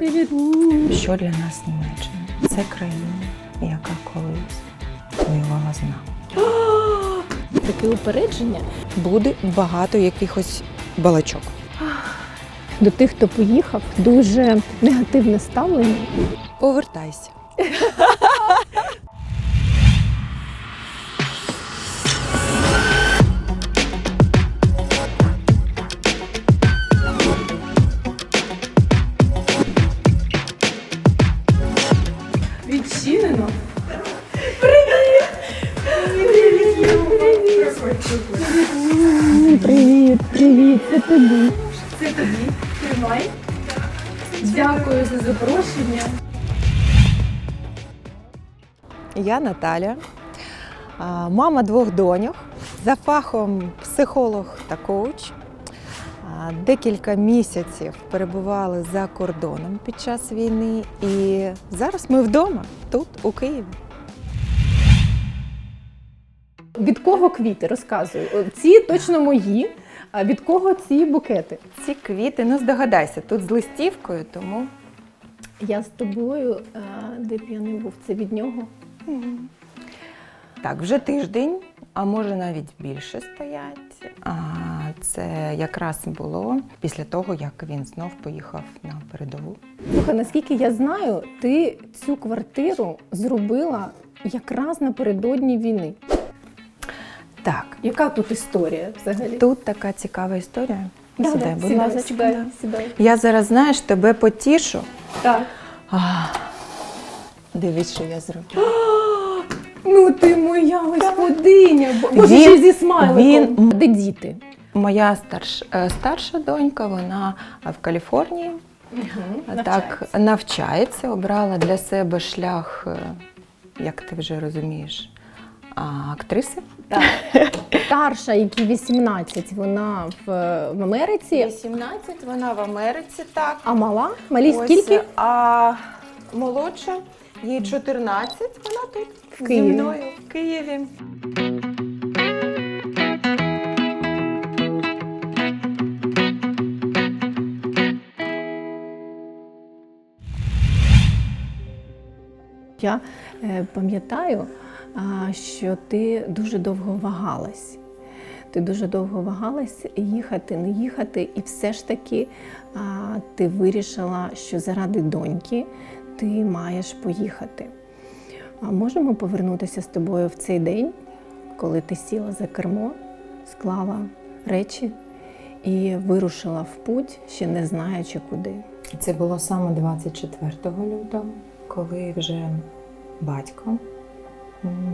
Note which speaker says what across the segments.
Speaker 1: Привіт.
Speaker 2: Що для нас Німеччина? Це країна, яка колись воювала з нами.
Speaker 1: Таке упередження
Speaker 2: Буде багато якихось балачок.
Speaker 1: до тих, хто поїхав, дуже негативне ставлення.
Speaker 2: Повертайся.
Speaker 1: Відчинено. Привіт. Привіт, привіт, це тобі. Це тобі. Тримай. Дякую за запрошення.
Speaker 2: Я Наталя, мама двох доньок, за фахом психолог та коуч. Декілька місяців перебували за кордоном під час війни, і зараз ми вдома, тут, у Києві.
Speaker 1: Від кого квіти? Розказуй. О, Ці точно мої. А від кого ці букети?
Speaker 2: Ці квіти, ну здогадайся, тут з листівкою, тому
Speaker 1: Я з тобою, а, де б я не був, це від нього.
Speaker 2: так, вже тиждень, а може навіть більше стоять. А це якраз було після того, як він знов поїхав на передову.
Speaker 1: Слухай, наскільки я знаю, ти цю квартиру зробила якраз напередодні війни.
Speaker 2: Так,
Speaker 1: Яка тут історія взагалі?
Speaker 2: тут така цікава історія.
Speaker 1: Да,
Speaker 2: сідай,
Speaker 1: да,
Speaker 2: будь
Speaker 1: сідай,
Speaker 2: ласка.
Speaker 1: сідай,
Speaker 2: да.
Speaker 1: сідай.
Speaker 2: Я зараз, знаєш, тебе потішу.
Speaker 1: Так.
Speaker 2: А, дивись, що я зроблю.
Speaker 1: Ну ти моя господиня. Боже, ще зі смайликом.
Speaker 2: він-
Speaker 1: Де діти?
Speaker 2: Моя старш, е, старша донька, вона в Каліфорнії. Так навчається, обрала для себе шлях, е, як ти вже розумієш, актриси.
Speaker 1: Так. Старша, якій 18, вона в, в Америці,
Speaker 2: 18, вона в Америці, так.
Speaker 1: а мала? Малі
Speaker 2: Ось,
Speaker 1: скільки?
Speaker 2: А молодша, їй 14, вона тут
Speaker 1: В Києві.
Speaker 2: зі мною в Києві.
Speaker 1: Я е, пам'ятаю, що ти дуже довго вагалась. Ти дуже довго вагалась їхати, не їхати, і все ж таки ти вирішила, що заради доньки ти маєш поїхати. Можемо повернутися з тобою в цей день, коли ти сіла за кермо, склала речі і вирушила в путь, ще не знаючи куди.
Speaker 2: Це було саме 24 лютого, коли вже батько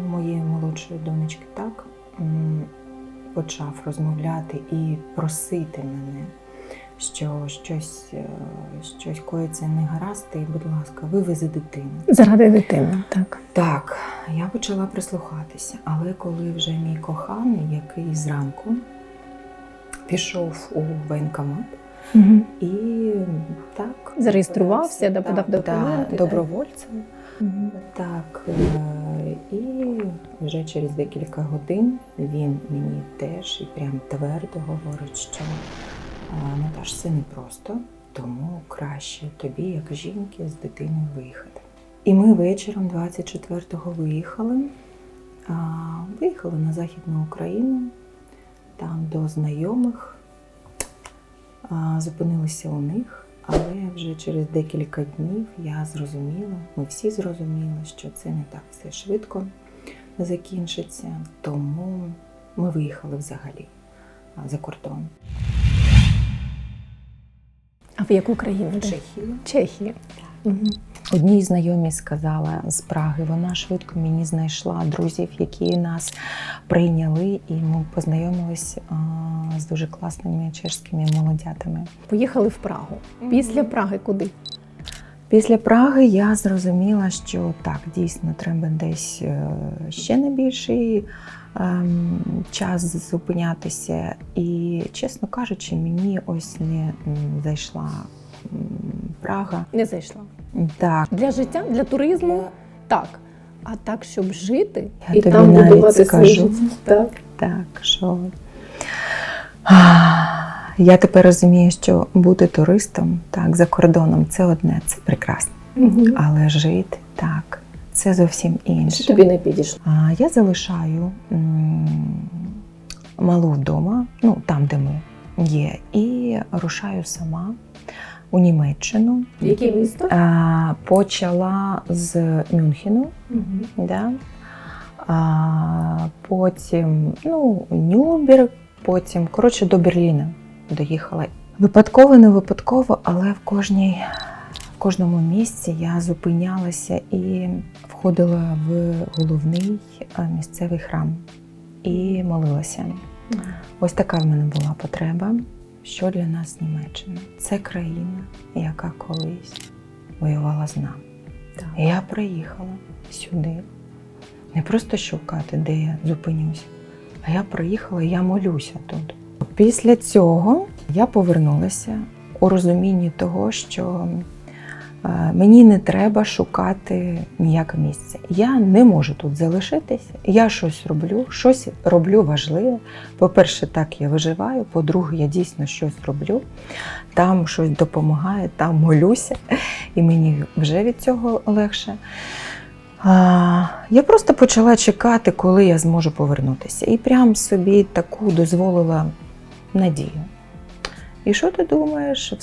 Speaker 2: моєї молодшої донечки так почав розмовляти і просити мене, що щось, е, щось коїться негаразд, і, будь ласка, вивези дитину.
Speaker 1: Заради дитини, так.
Speaker 2: Так, я почала прислухатися, але коли вже мій коханий, який зранку пішов у воєнкомат,
Speaker 1: Угу.
Speaker 2: і так
Speaker 1: Зареєструвався, да, подав документи,
Speaker 2: добровольцем. Так, е, і вже через декілька годин він мені теж і прям твердо говорить, що «А, Наташ, це непросто, тому краще тобі, як жінки, з дитиною виїхати. І ми вечором 24-го виїхали. Виїхали на Західну Україну, там до знайомих, зупинилися у них, але вже через декілька днів я зрозуміла, ми всі зрозуміли, що це не так все швидко закінчиться, тому ми виїхали взагалі за кордон.
Speaker 1: А в яку країну?
Speaker 2: Чехію.
Speaker 1: Чехію. Угу.
Speaker 2: Одній знайомій сказала з Праги, вона швидко мені знайшла друзів, які нас прийняли, і ми познайомились а, з дуже класними чешськими молодятами.
Speaker 1: Поїхали в Прагу. Після Праги куди?
Speaker 2: Після Праги я зрозуміла, що так, дійсно треба десь е, ще на більший ем, час зупинятися. І, чесно кажучи, мені ось не зайшла Прага.
Speaker 1: Не зайшла.
Speaker 2: Так,
Speaker 1: Для життя, для туризму так. А так, щоб жити
Speaker 2: Я
Speaker 1: і
Speaker 2: тобі
Speaker 1: там
Speaker 2: навіть
Speaker 1: будувати
Speaker 2: скажу.
Speaker 1: Так.
Speaker 2: так, що. Я тепер розумію, що бути туристом так, за кордоном це одне, це прекрасно. Але жити так, це зовсім інше.
Speaker 1: Що тобі не підійшло?
Speaker 2: А я залишаю м, малу вдома, ну там, де ми є, і рушаю сама у Німеччину.
Speaker 1: Яке місто?
Speaker 2: А, почала з Мюнхену, да? а, потім ну, Нюрнберг, потім коротше до Берліна доїхала. Випадково, не випадково, але в кожній. В кожному місці я зупинялася і входила в головний місцевий храм і молилася. Ось така в мене була потреба. Що для нас Німеччина? Це країна, яка колись воювала з нами.
Speaker 1: Так.
Speaker 2: Я приїхала сюди не просто шукати, де я зупинюся, а я приїхала і я молюся тут. Після цього я повернулася у розумінні того, що мені не треба шукати ніяке місце. Я не можу тут залишитися. Я щось роблю, щось роблю важливе. По-перше, так я виживаю. По-друге, я дійсно щось роблю. Там щось допомагає, там молюся, і мені вже від цього легше. Я просто почала чекати, коли я зможу повернутися. І прям собі таку дозволила надію. І що ти думаєш?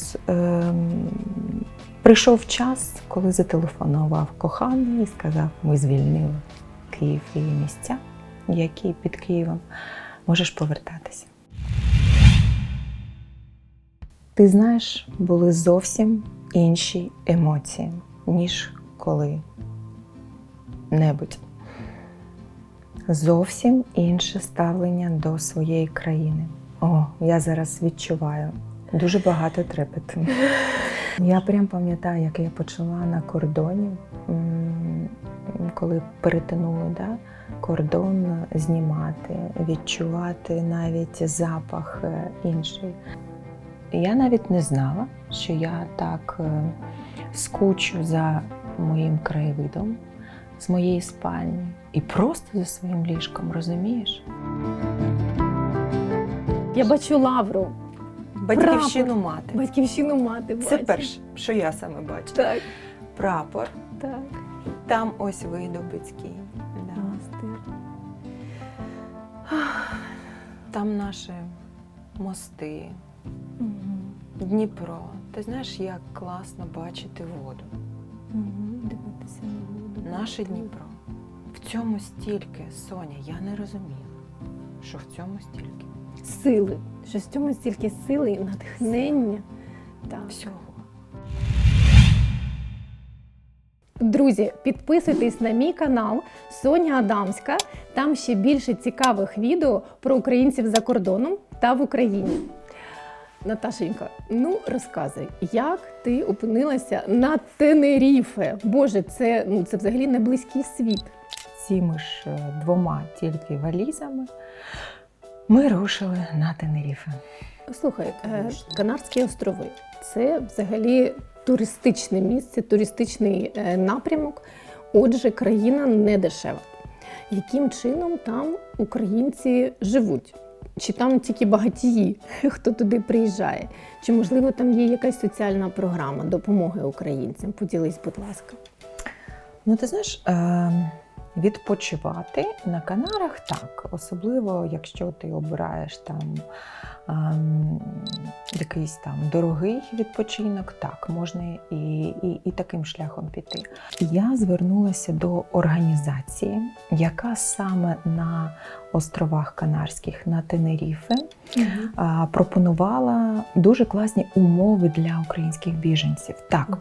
Speaker 2: Прийшов час, коли зателефонував коханий і сказав: ми звільнили Київ і місця, які під Києвом можеш повертатися. Ти знаєш, були зовсім інші емоції, ніж коли небудь. Зовсім інше ставлення до своєї країни. О, я зараз відчуваю дуже багато трепету. Я прям пам'ятаю, як я почала на кордоні, коли перетинули да, кордон знімати, відчувати навіть запах е, інший. Я навіть не знала, що я так е, скучу за моїм краєвидом, з моєї спальні і просто за своїм ліжком, розумієш?
Speaker 1: Я бачу лавру,
Speaker 2: Батьківщину мати.
Speaker 1: батьківщину мати.
Speaker 2: Це
Speaker 1: бачу.
Speaker 2: перше, що я саме бачу.
Speaker 1: Так,
Speaker 2: Прапор,
Speaker 1: так.
Speaker 2: там ось Видобицький. Да.
Speaker 1: Монастир.
Speaker 2: Там наші мости,
Speaker 1: Мгм.
Speaker 2: Дніпро. Ти знаєш, як класно бачити воду.
Speaker 1: Дивитися на воду.
Speaker 2: Наше Дніпро. В цьому стільки, Соня, я не розуміла, що в цьому стільки.
Speaker 1: Сили. Що в цьому стільки сили і натхнення. Так.
Speaker 2: Всього.
Speaker 1: Друзі, підписуйтесь на мій канал Соня Адамська. Там ще більше цікавих відео про українців за кордоном та в Україні. Наташенька, ну розказуй, як ти опинилася на Тенеріфе? Боже, це, ну, це взагалі не близький світ.
Speaker 2: Цими ж е, двома тільки валізами ми рушили на Тенеріфе.
Speaker 1: Слухай, е, Канарські острови це взагалі туристичне місце, туристичний е, напрямок. Отже, країна не дешева. Яким чином там українці живуть? Чи там тільки багатії, хто туди приїжджає? Чи можливо там є якась соціальна програма допомоги українцям? Поділись, будь ласка.
Speaker 2: Ну, ти знаєш, е, відпочивати на Канарах так, особливо якщо ти обираєш там ем, якийсь там дорогий відпочинок, так, можна і, і, і таким шляхом піти. Я звернулася до організації, яка саме на островах Канарських на Тенеріфе а, пропонувала дуже класні умови для українських біженців. Так,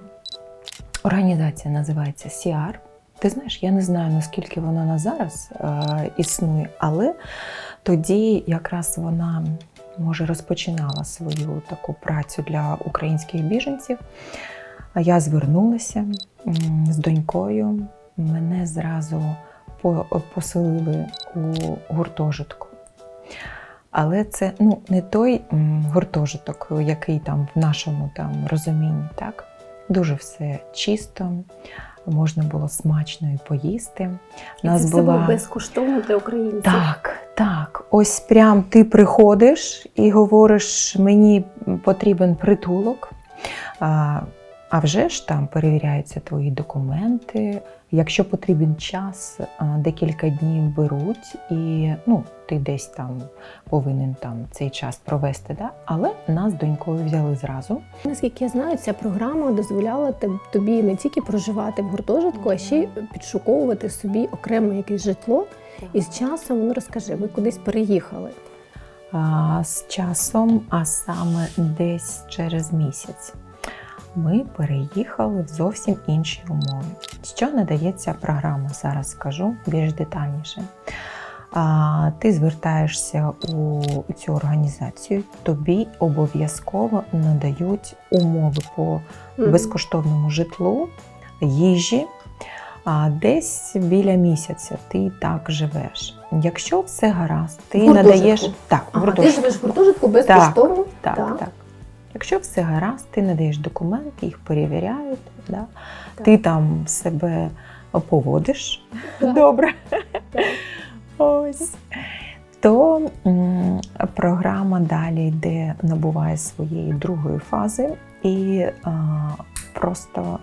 Speaker 2: організація називається СІАР. Ти знаєш, я не знаю, наскільки вона на зараз е, існує, але тоді якраз вона може розпочинала свою таку працю для українських біженців. Я звернулася з донькою. Мене зразу по- поселили у гуртожитку. Але це ну, не той гуртожиток, який там в нашому там розумінні, так? Дуже все чисто, можна було смачно і поїсти.
Speaker 1: І
Speaker 2: нас
Speaker 1: це все
Speaker 2: була
Speaker 1: було безкоштовно для українців.
Speaker 2: так, Так, ось прям ти приходиш і говориш, мені потрібен притулок. А, вже ж там перевіряються твої документи. Якщо потрібен час, декілька днів беруть, і ну, ти десь там повинен там цей час провести. Да? Але нас з донькою взяли зразу.
Speaker 1: Наскільки я знаю, ця програма дозволяла тобі не тільки проживати в гуртожитку, а ще й підшуковувати собі окреме якесь житло. І з часом, ну розкажи, ви кудись переїхали.
Speaker 2: А, з часом, а саме десь через місяць, ми переїхали в зовсім інші умови. Що надається програма, зараз скажу більш детальніше. А, ти звертаєшся у цю організацію, тобі обов'язково надають умови по безкоштовному житлу, їжі. А десь біля місяця ти так живеш. Якщо все гаразд, ти
Speaker 1: В гуртожитку?
Speaker 2: надаєш так, в
Speaker 1: Ага, ти живеш в гуртожитку безкоштовно?
Speaker 2: Так, так, Якщо все гаразд, ти надаєш документи, їх перевіряють, да?
Speaker 1: Так.
Speaker 2: ти там себе поводиш
Speaker 1: Так.
Speaker 2: добре. Ось. То м, програма далі йде, набуває своєї другої фази, і а, просто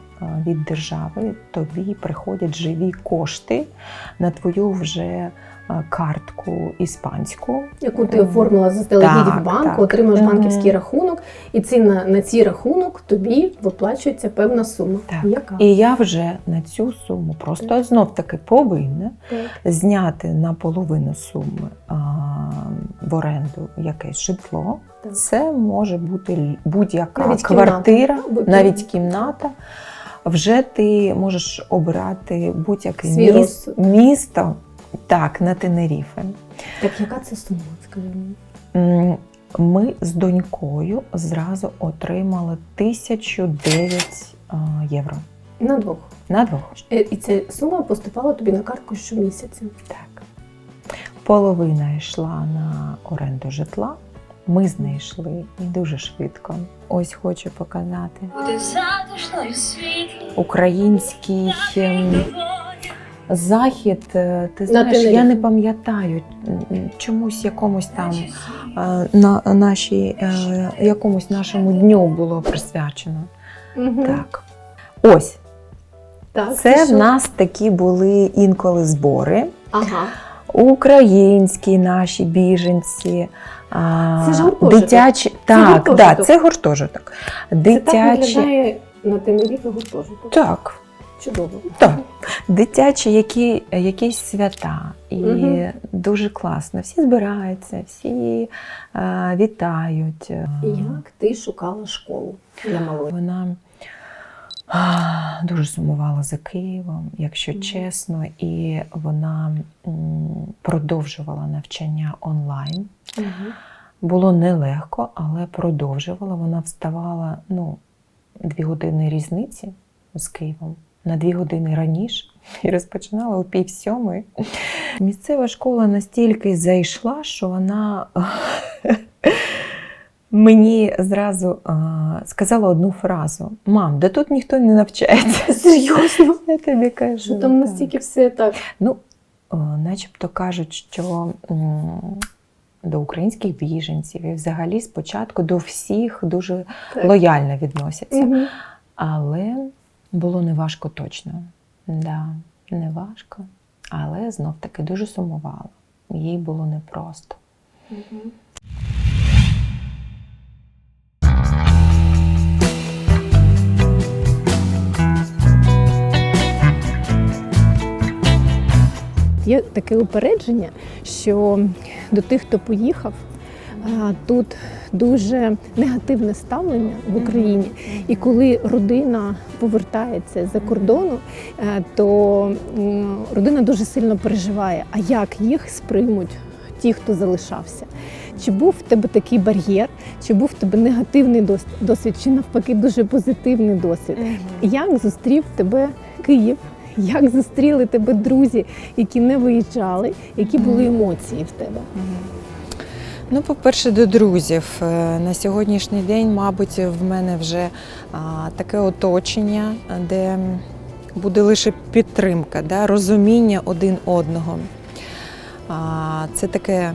Speaker 2: від держави тобі приходять живі кошти на твою вже картку іспанську.
Speaker 1: Яку ти оформила заздалегідь
Speaker 2: Так,
Speaker 1: в банку,
Speaker 2: так.
Speaker 1: отримаєш банківський рахунок, і ці на, на цей рахунок тобі виплачується певна сума.
Speaker 2: Так.
Speaker 1: Яка?
Speaker 2: І я вже на цю суму просто знов таки повинна
Speaker 1: Так.
Speaker 2: зняти наполовину суми а, в оренду якесь житло.
Speaker 1: Так.
Speaker 2: Це може бути будь-яка квартира,
Speaker 1: кімната,
Speaker 2: навіть
Speaker 1: кімната.
Speaker 2: Вже ти можеш обирати будь-яке міс- місто так, на Тенеріфе.
Speaker 1: Так яка це сума? Скажи мені.
Speaker 2: Ми з донькою зразу отримали 1009 а, євро
Speaker 1: На двох.
Speaker 2: на двох.
Speaker 1: Е, І ця сума поступала тобі на картку щомісяця.
Speaker 2: Так. Половина йшла на оренду житла. Ми знайшли і дуже швидко. Ось хочу показати український ем, захід. е, Ти знаєш, я не пам'ятаю чомусь якомусь там е, на нашій, е, якомусь нашому дню було присвячено.
Speaker 1: Угу.
Speaker 2: Так. Ось
Speaker 1: так
Speaker 2: це в нас такі були інколи збори.
Speaker 1: Ага.
Speaker 2: Українські наші біженці.
Speaker 1: Це ж гуртожиток.
Speaker 2: Дитячі, так,
Speaker 1: гуртожиток.
Speaker 2: Да, це гуртожиток.
Speaker 1: Це так виглядає на Тенеріфі гуртожиток.
Speaker 2: так,
Speaker 1: Чудово.
Speaker 2: так. Дитячі які, якісь свята. І
Speaker 1: Мгм.
Speaker 2: дуже класно. Всі збираються, всі а, вітають.
Speaker 1: І як ти шукала школу для малої?
Speaker 2: Вона а, дуже сумувала за Києвом, якщо чесно, і вона продовжувала навчання онлайн.
Speaker 1: Угу.
Speaker 2: Було нелегко, але продовжувала. Вона вставала ну, дві години різниці з Києвом на дві години раніше і розпочинала о пів сьомої. Місцева школа настільки зайшла, що вона мені зразу а, сказала одну фразу: Мам, да тут ніхто не навчається.
Speaker 1: Серйозно?
Speaker 2: Я тобі кажу.
Speaker 1: Що там
Speaker 2: так.
Speaker 1: настільки все так.
Speaker 2: Ну, начебто кажуть, що до українських біженців і взагалі спочатку до всіх дуже
Speaker 1: Так.
Speaker 2: лояльно відносяться.
Speaker 1: Мгм.
Speaker 2: Але було неважко точно. Да, неважко. Але знов таки дуже сумувала. Їй було непросто.
Speaker 1: Мгм. Є таке упередження, що до тих, хто поїхав, тут дуже негативне ставлення в Україні. І коли родина повертається за кордону, е, то родина дуже сильно переживає, а як їх сприймуть ті, хто залишався. Чи був в тебе такий бар'єр, чи був в тебе негативний досвід, чи навпаки дуже позитивний досвід? Як зустрів тебе Київ? Як зустріли тебе друзі, які не виїжджали, які були емоції в тебе?
Speaker 3: Ну, по-перше, до друзів. Е, На сьогоднішній день, мабуть, в мене вже таке оточення, де буде лише підтримка, да, розуміння один одного.
Speaker 2: це таке,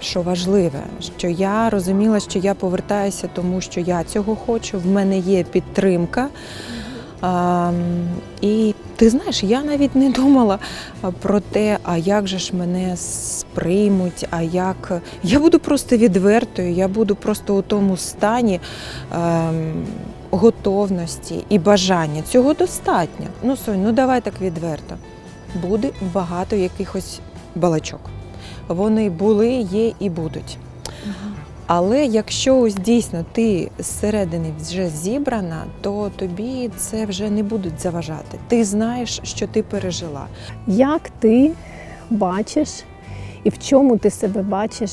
Speaker 2: що важливе, що я розуміла, що я повертаюся, тому що я цього хочу. В мене є підтримка. І ти знаєш, я навіть не думала про те, а як же ж мене сприймуть, а як я буду просто відвертою, я буду просто у тому стані ем, готовності і бажання. Цього достатньо. Ну, Сонь, ну давай так відверто. Буде багато якихось балачок. Вони були, є і будуть. Але якщо ось дійсно ти зсередини вже зібрана, то тобі це вже не будуть заважати. Ти знаєш, що ти пережила.
Speaker 1: Як ти бачиш і в чому ти себе бачиш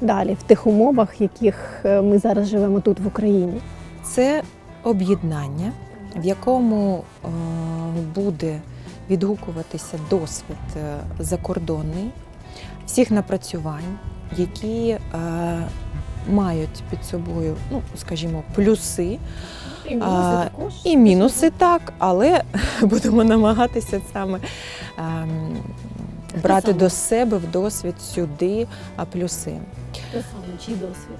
Speaker 1: далі, в тих умовах, в яких е, ми зараз живемо тут в Україні?
Speaker 2: Це об'єднання, в якому е, буде відгукуватися досвід е, закордонний, всіх напрацювань, які мають під собою, ну скажімо, плюси.
Speaker 1: І
Speaker 2: А, І мінуси так, але будемо намагатися саме ем, брати
Speaker 1: саме?
Speaker 2: до себе в досвід сюди а, плюси.
Speaker 1: Те саме, чий досвід?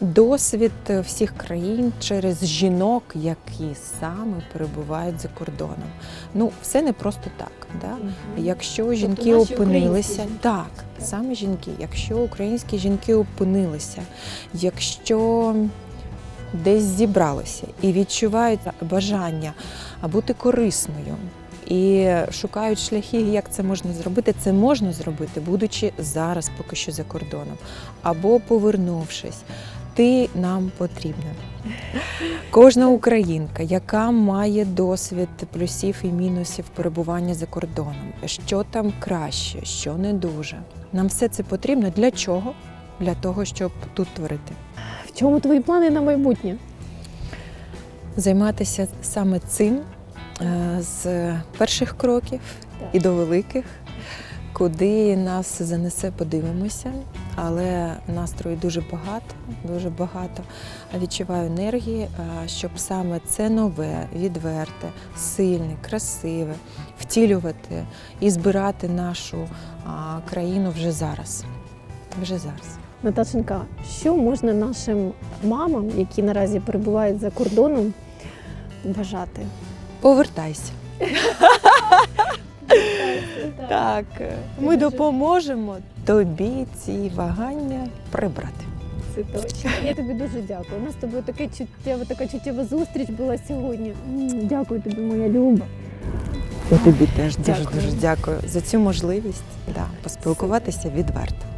Speaker 2: Досвід всіх країн через жінок, які саме перебувають за кордоном. Ну, все не просто так. Да? Якщо жінки
Speaker 1: наші
Speaker 2: опинилися,
Speaker 1: жінки.
Speaker 2: так, саме жінки, якщо українські жінки опинилися, якщо десь зібралися і відчувають бажання бути корисною. І шукають шляхи, як це можна зробити. Це можна зробити, будучи зараз поки що за кордоном, або повернувшись. Ти нам потрібна. Кожна українка, яка має досвід плюсів і мінусів перебування за кордоном, що там краще, що не дуже. Нам все це потрібно для чого? Для того, щоб тут творити.
Speaker 1: В чому твої плани на майбутнє?
Speaker 2: Займатися саме цим е, з перших кроків
Speaker 1: Так.
Speaker 2: і до великих, куди нас занесе, подивимося. Але настрою дуже багато, дуже багато. Відчуваю енергії, щоб саме це нове, відверте, сильне, красиве втілювати і збирати нашу країну вже зараз. Вже зараз.
Speaker 1: Наташенька, що можна нашим мамам, які наразі перебувають за кордоном, бажати?
Speaker 2: Повертайся. Так, ми допоможемо тобі ці вагання прибрати.
Speaker 1: Це точно. Я тобі дуже дякую. У нас з тобою таке чуттєва, така чуттєва зустріч була сьогодні. Дякую тобі, моя люба.
Speaker 2: Я тобі теж дуже дуже дякую за цю можливість да, поспілкуватися відверто.